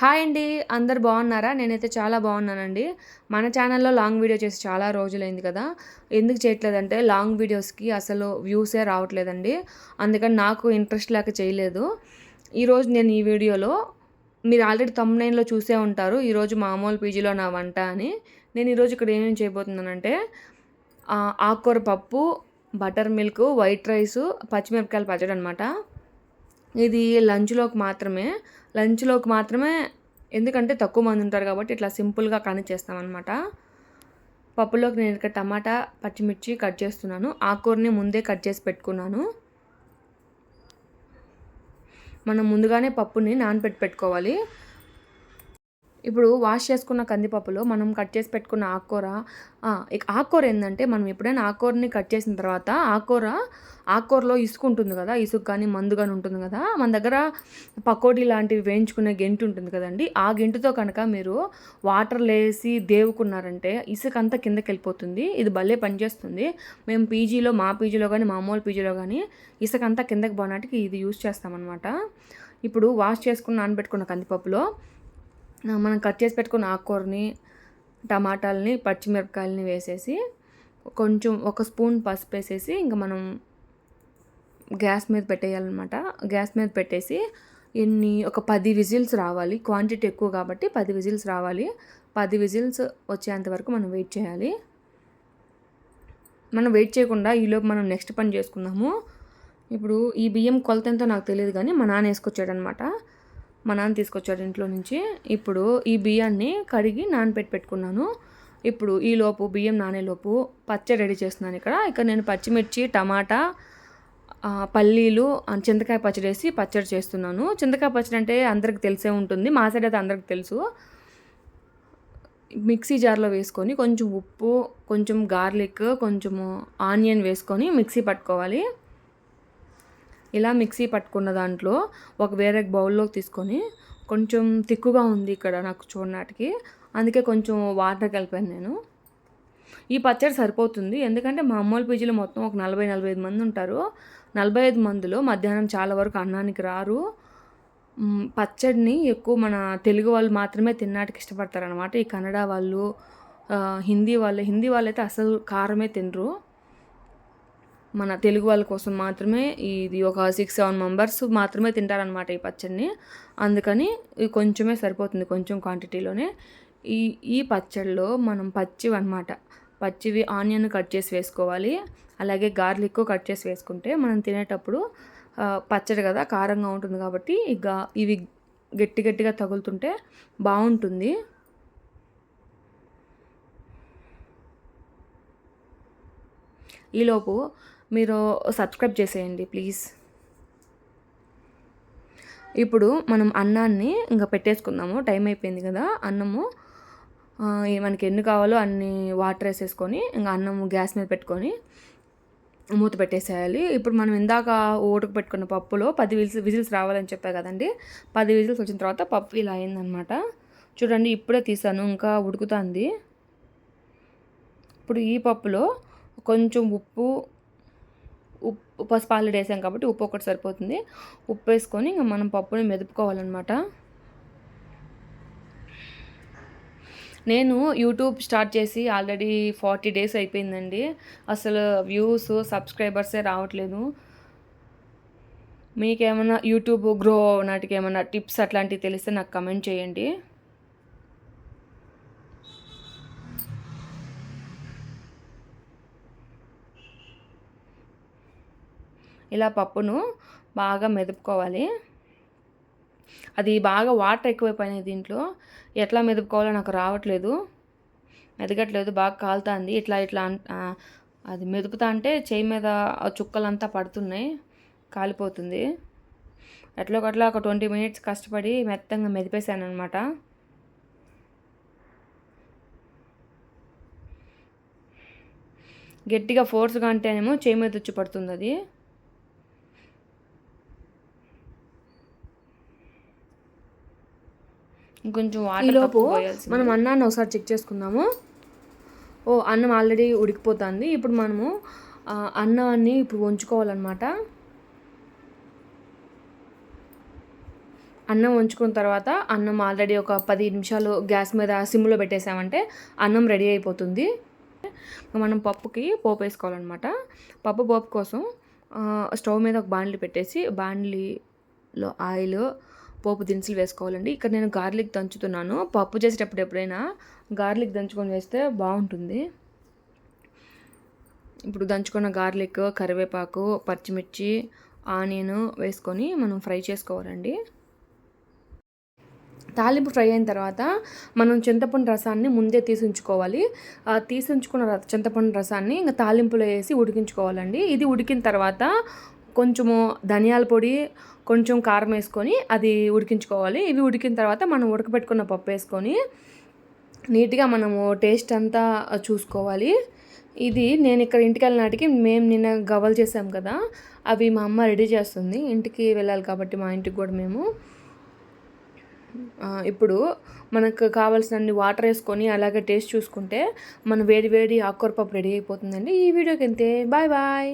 Hi అండి అందరు బాగున్నారా? నేనైతే చాలా బాగున్నానండి. మన ఛానల్లో లాంగ్ వీడియో చేసి చాలా రోజులైంది కదా. ఎందుకు చేయట్లేదంటే లాంగ్ వీడియోస్కి అసలు వ్యూసే రావట్లేదండి. అందుకని నాకు ఇంట్రెస్ట్ లేక చేయలేదు. ఈరోజు నేను ఈ వీడియోలో మీరు ఆల్రెడీ తమ్నైన్లో చూసే ఉంటారు. ఈరోజు మామూలు పీజీలో నా వంట అని. నేను ఈరోజు ఇక్కడ ఏమేమి చేయబోతున్నానంటే ఆకుకూర పప్పు బటర్ మిల్క్ వైట్ రైస్ పచ్చిమిరపకాయలు పచ్చడి అనమాట ఇది లంచ్లోకి మాత్రమే లంచ్లోకి మాత్రమే ఎందుకంటే తక్కువ మంది ఉంటారు కాబట్టి ఇట్లా సింపుల్గా కానీ చేస్తామన్నమాట. పప్పులోకి నేను ఇక్కడ టమాటా పచ్చిమిర్చి కట్ చేస్తున్నాను. ఆకుకూరని ముందే కట్ చేసి పెట్టుకున్నాను. మనం ముందుగానే పప్పుని నానబెట్టి పెట్టుకోవాలి. ఇప్పుడు వాష్ చేసుకున్న కందిపప్పులో మనం కట్ చేసి పెట్టుకున్న ఆకుకూర ఆకుకూర ఏంటంటే మనం ఎప్పుడైనా ఆకుకూరని కట్ చేసిన తర్వాత ఆకుకూర ఆకుకూరలో ఇసుక ఉంటుంది కదా ఇసుక కానీ మందు కానీ ఉంటుంది కదా మన దగ్గర పకోడీ లాంటివి వేయించుకునే గెంటు ఉంటుంది కదండి ఆ గెంటుతో కనుక మీరు వాటర్ లేసి దేవుకున్నారంటే ఇసుక అంతా కిందకి వెళ్ళిపోతుంది ఇది భలే పనిచేస్తుంది మేము పీజీలో మా పీజీలో కానీ మామూలు పీజీలో కానీ ఇసుక అంతా కిందకి పోనాటికి ఇది యూజ్ చేస్తామన్నమాట. ఇప్పుడు వాష్ చేసుకుని నానబెట్టుకున్న కందిపప్పులో మనం కట్ చేసి పెట్టుకున్న ఆకుకూరని టమాటాలని పచ్చిమిరపకాయలని వేసేసి కొంచెం ఒక స్పూన్ పసుపు వేసేసి ఇంకా మనం గ్యాస్ మీద పెట్టేయాలన్నమాట. గ్యాస్ మీద పెట్టేసి ఎన్ని ఒక పది విజిల్స్ రావాలి. క్వాంటిటీ ఎక్కువ కాబట్టి పది విజిల్స్ రావాలి. పది విజిల్స్ వచ్చేంత వరకు మనం వెయిట్ చేయాలి. మనం వెయిట్ చేయకుండా ఈలోపు మనం నెక్స్ట్ పని చేసుకుందాము. ఇప్పుడు ఈ బియ్యం కొలత ఎంతో నాకు తెలియదు కానీ మా నాన్న వేసుకొచ్చాడు అనమాట మా నాన్న తీసుకొచ్చాడు ఇంట్లో నుంచి. ఇప్పుడు ఈ బియ్యాన్ని కడిగి నానబెట్టి పెట్టుకున్నాను. ఇప్పుడు ఈ లోపు బియ్యం నానేలోపు పచ్చడి రెడీ చేస్తున్నాను ఇక్కడ. ఇక్కడ నేను పచ్చిమిర్చి టమాటా పల్లీలు చింతకాయ పచ్చడి వేసి పచ్చడి చేస్తున్నాను. చింతకాయ పచ్చడి అంటే అందరికి తెలిసే ఉంటుంది. మా సైడ్ అయితే అందరికి తెలుసు. మిక్సీ జార్లో వేసుకొని కొంచెం ఉప్పు కొంచెం గార్లిక్ కొంచెము ఆనియన్ వేసుకొని మిక్సీ పట్టుకోవాలి. ఇలా మిక్సీ పట్టుకున్న దాంట్లో ఒక వేరే బౌల్లోకి తీసుకొని కొంచెం తిక్కుగా ఉంది ఇక్కడ నాకు చూడనాటికి. అందుకే కొంచెం వాటర్ కలిపాను నేను. ఈ పచ్చడి సరిపోతుంది. ఎందుకంటే మా అమ్మోళ్ళ పీజీలో మొత్తం ఒక నలభై నలభై ఐదు మంది ఉంటారు. నలభై ఐదు మందిలో మధ్యాహ్నం చాలా వరకు అన్నానికి రారు. పచ్చడిని ఎక్కువ మన తెలుగు వాళ్ళు మాత్రమే తిన్నాటికి ఇష్టపడతారనమాట ఈ కన్నడ వాళ్ళు హిందీ వాళ్ళు. హిందీ వాళ్ళు అయితే అసలు కారమే తినరు. మన తెలుగు వాళ్ళ కోసం మాత్రమే ఇది ఒక సిక్స్ సెవెన్ మెంబర్స్ మాత్రమే తింటారనమాట ఈ పచ్చడిని. అందుకని ఇది కొంచెమే సరిపోతుంది కొంచెం క్వాంటిటీలోనే ఈ ఈ పచ్చడిలో మనం పచ్చివి అనమాట పచ్చివి ఆనియన్ కట్ చేసి వేసుకోవాలి. అలాగే గార్లిక్ కట్ చేసి వేసుకుంటే మనం తినేటప్పుడు పచ్చడి కదా కారంగా ఉంటుంది కాబట్టి ఇక ఇవి గట్టి గట్టిగా తగులుతుంటే బాగుంటుంది. ఈలోపు మీరు సబ్స్క్రైబ్ చేసేయండి ప్లీజ్. ఇప్పుడు మనం అన్నాన్ని ఇంకా పెట్టేసుకుందాము. టైం అయిపోయింది కదా అన్నము మనకి ఎన్ని కావాలో అన్ని వాటర్ వేసేసుకొని ఇంకా అన్నము గ్యాస్ మీద పెట్టుకొని మూత పెట్టేసేయాలి. ఇప్పుడు మనం ఇందాక ఓటుకు పెట్టుకున్న పప్పులో పది విజిల్స్ విజిల్స్ రావాలని చెప్పా కదండి. పది విజిల్స్ వచ్చిన తర్వాత పప్పు ఇలా అయిందనమాట చూడండి ఇప్పుడే తీసాను ఇంకా ఉడుకుతుంది. ఇప్పుడు ఈ పప్పులో కొంచెం ఉప్పు ఉప్పు పసుపు ఆల్రెడీ వేసాం కాబట్టి ఉప్పు ఒకటి సరిపోతుంది. ఉప్పు వేసుకొని ఇంకా మనం పప్పుని మెదుపుకోవాలన్నమాట. నేను యూట్యూబ్ స్టార్ట్ చేసి ఆల్రెడీ ఫార్టీ డేస్ అయిపోయిందండి. అసలు వ్యూస్ సబ్స్క్రైబర్సే రావట్లేదు. మీకేమైనా యూట్యూబ్ గ్రో నాటికి ఏమైనా టిప్స్ అట్లాంటివి తెలిస్తే నాకు కమెంట్ చేయండి. ఇలా పప్పును బాగా మెదుపుకోవాలి. అది బాగా వాటర్ ఎక్కువైపోయినాయి దీంట్లో. ఎట్లా మెదుపుకోవాలో నాకు రావట్లేదు. మెదగట్లేదు బాగా కాలుతుంది. ఇట్లా ఇట్లా అది మెదుపుతా అంటే చేయి మీద చుక్కలంతా పడుతున్నాయి. కాలిపోతుంది. ఎట్లా ఒకట్లా ఒక ట్వంటీ మినిట్స్ కష్టపడి మెత్తంగా మెదిపేశాను అనమాట గట్టిగా ఫోర్స్గా అంటేనేమో చేయి మీద వచ్చి పడుతుంది అది. ఇంకొంచెం వాటర్ మనం అన్నాన్ని ఒకసారి చెక్ చేసుకుందాము. ఓ అన్నం ఆల్రెడీ ఉడికిపోతుంది. ఇప్పుడు మనము అన్నాన్ని ఇప్పుడు వంచుకోవాలన్నమాట. అన్నం ఉంచుకున్న తర్వాత అన్నం ఆల్రెడీ ఒక పది నిమిషాలు గ్యాస్ మీద సిమ్లో పెట్టేసామంటే అన్నం రెడీ అయిపోతుంది. మనం పప్పుకి పోపు వేసుకోవాలన్నమాట. పప్పు పోపు కోసం స్టవ్ మీద ఒక బాండ్లీ పెట్టేసి బాండ్లీలో ఆయిల్ పోపు దినుసులు వేసుకోవాలండి. ఇక్కడ నేను గార్లిక్ దంచుతున్నాను. పప్పు చేసేటప్పుడు ఎప్పుడైనా గార్లిక్ దంచుకొని వేస్తే బాగుంటుంది. ఇప్పుడు దంచుకున్న గార్లిక్ కరివేపాకు పచ్చిమిర్చి ఆనియన్ వేసుకొని మనం ఫ్రై చేసుకోవాలండి. తాలింపు ఫ్రై అయిన తర్వాత మనం చింతపండు రసాన్ని ముందే తీసి ఉంచుకోవాలి తీసి ఉంచుకున్న చింతపండు రసాన్ని ఇంకా తాలింపులో వేసి ఉడికించుకోవాలండి. ఇది ఉడికిన తర్వాత కొంచెము ధనియాల పొడి కొంచెం కారం వేసుకొని అది ఉడికించుకోవాలి. ఇవి ఉడికిన తర్వాత మనం ఉడకబెట్టుకున్న పప్పు వేసుకొని నీట్గా మనము టేస్ట్ అంతా చూసుకోవాలి. ఇది నేను ఇక్కడ ఇంటికి వెళ్ళినాటికి మేము నిన్న గవ్వలు చేసాం కదా అవి మా అమ్మ రెడీ చేస్తుంది. ఇంటికి వెళ్ళాలి కాబట్టి మా ఇంటికి కూడా మేము. ఇప్పుడు మనకు కావాల్సినన్ని వాటర్ వేసుకొని అలాగే టేస్ట్ చూసుకుంటే మన వేడి వేడి ఆకుకూర పప్పు రెడీ అయిపోతుందండి. ఈ వీడియోకి అంతే. Bye bye.